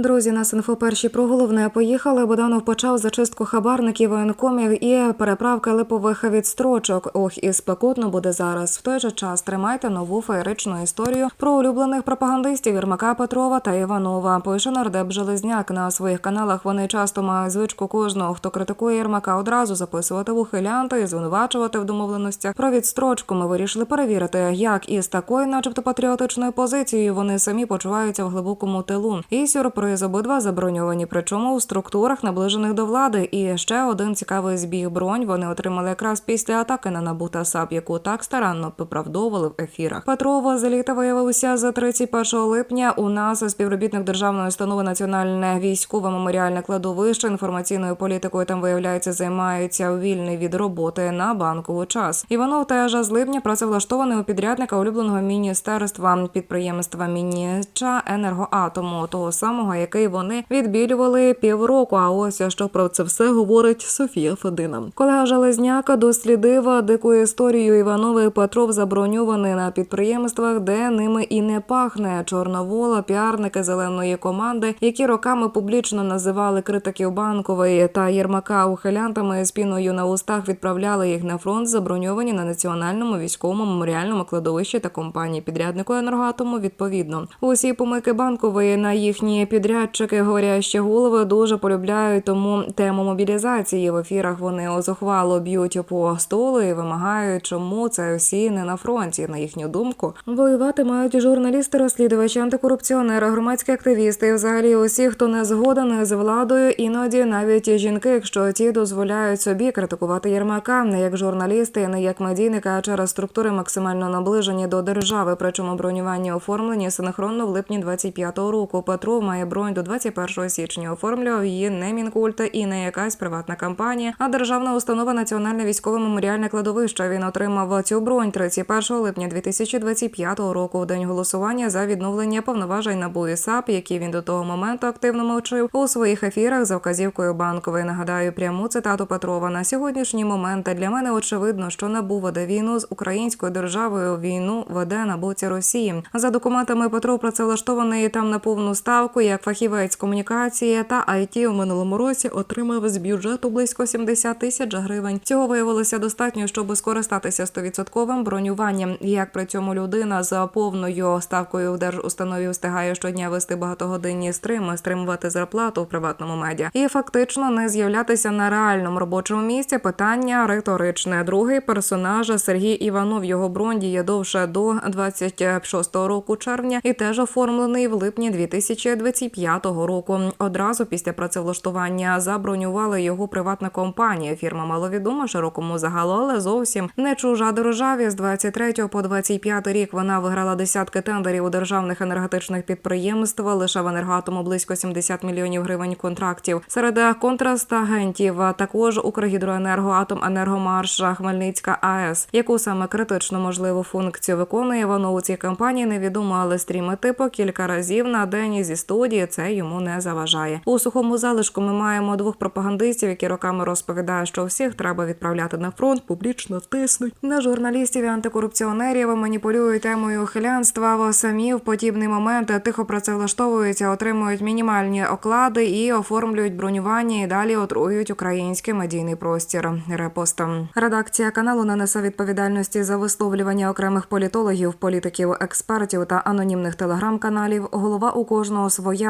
Друзі, нас інфо перші про головне поїхали. Боданов почав зачистку хабарників, воєнкомів і переправки липових відстрочок. Ох, і спекотно буде зараз. В той же час тримайте нову феєричну історію про улюблених пропагандистів Єрмака Петрова та Іванова. Пише нардеп Железняк на своїх каналах. Вони часто мають звичку кожного, хто критикує Єрмака, одразу записувати в ухилянта і звинувачувати в домовленостях про відстрочку. Ми вирішили перевірити, як із такою, начебто патріотичною позицією, вони самі почуваються в глибокому тилу. І сюрприз обидва заброньовані, причому у структурах наближених до влади. І ще один цікавий збіг бронь вони отримали якраз після атаки на НАБУ та САП, яку так старанно виправдовували в ефірах. Петрово заліта виявився за 31 липня. У нас співробітник державної установи Національне військове меморіальне кладовище інформаційною політикою там виявляється займаються у вільний від роботи на банковий час. Іванов теж з липня працевлаштований у підрядника улюбленого міністерства підприємства Мініча енергоатому, того самого, який вони відбілювали півроку. А ось що про це все говорить Софія Федина. Колега Железняка дослідив дику історію Іванова і Петров заброньований на підприємствах, де ними і не пахне. Чорновола, піарники зеленої команди, які роками публічно називали критиків банкової та Єрмака ухилянтами з піною на устах відправляли їх на фронт, заброньовані на національному військовому меморіальному кладовищі та компанії підряднику енергоатому. Відповідно, усі помики банкової на їхні підрядчики говорящі голови дуже полюбляють. Тому тему мобілізації в ефірах вони зухвало б'ють по столу і вимагають, чому це всі не на фронті. На їхню думку, воювати мають журналісти, розслідувачі, антикорупціонери, громадські активісти, і взагалі усі, хто не згоден з владою, іноді навіть жінки, якщо ті дозволяють собі критикувати Єрмака, не як журналісти, не як медійника, а через структури максимально наближені до держави. Причому бронювання оформлені синхронно в липні 25-го року. Петров має бронь до 21 січня. Оформлював її не мінкульта і не якась приватна компанія, а державна установа Національне військове меморіальне кладовище. Він отримав цю бронь 31 липня 2025 року. В день голосування за відновлення повноважень НАБУ і САП, які він до того моменту активно мовчив у своїх ефірах за вказівкою банкової. Нагадаю пряму цитату Петрова на сьогоднішній момент для мене очевидно, що НАБУ веде війну з українською державою. Війну веде на боці Росії. За документами Петров працевлаштований там на повну ставку як фахівець комунікації та IT у минулому році отримав з бюджету близько 70 тисяч гривень. Цього виявилося достатньо, щоб скористатися 100% бронюванням. Як при цьому людина з повною ставкою в держустанові встигає щодня вести багатогодинні стрими, стримувати зарплату в приватному медіа і фактично не з'являтися на реальному робочому місці. Питання риторичне. Другий персонаж Сергій Іванов. Його бронь діє довше до 26 року червня і теж оформлений в липні 2025 року. Одразу після працевлаштування забронювали його приватна компанія. Фірма маловідома широкому загалу, але зовсім не чужа державі. З 23 по 25 рік вона виграла десятки тендерів у державних енергетичних підприємств. Лише в енергоатому близько 70 мільйонів гривень контрактів. Серед контрастагентів також Укргідроенерго, Атоменергомарш, Хмельницька АЕС, яку саме критично можливу функцію виконує воно у цій компанії. Невідомо, але стрімити по кілька разів на день зі студії це йому не заважає. У сухому залишку ми маємо двох пропагандистів, які роками розповідають, що всіх треба відправляти на фронт, публічно тиснуть на журналістів і антикорупціонерів, маніпулюють темою хилянства. Во самі в подібний момент тихо працевлаштовуються, отримують мінімальні оклади і оформлюють бронювання і далі отруюють український медійний простір. Репостом редакція каналу не несе відповідальності за висловлювання окремих політологів, політиків, експертів та анонімних телеграм-каналів. Голова у кожного своя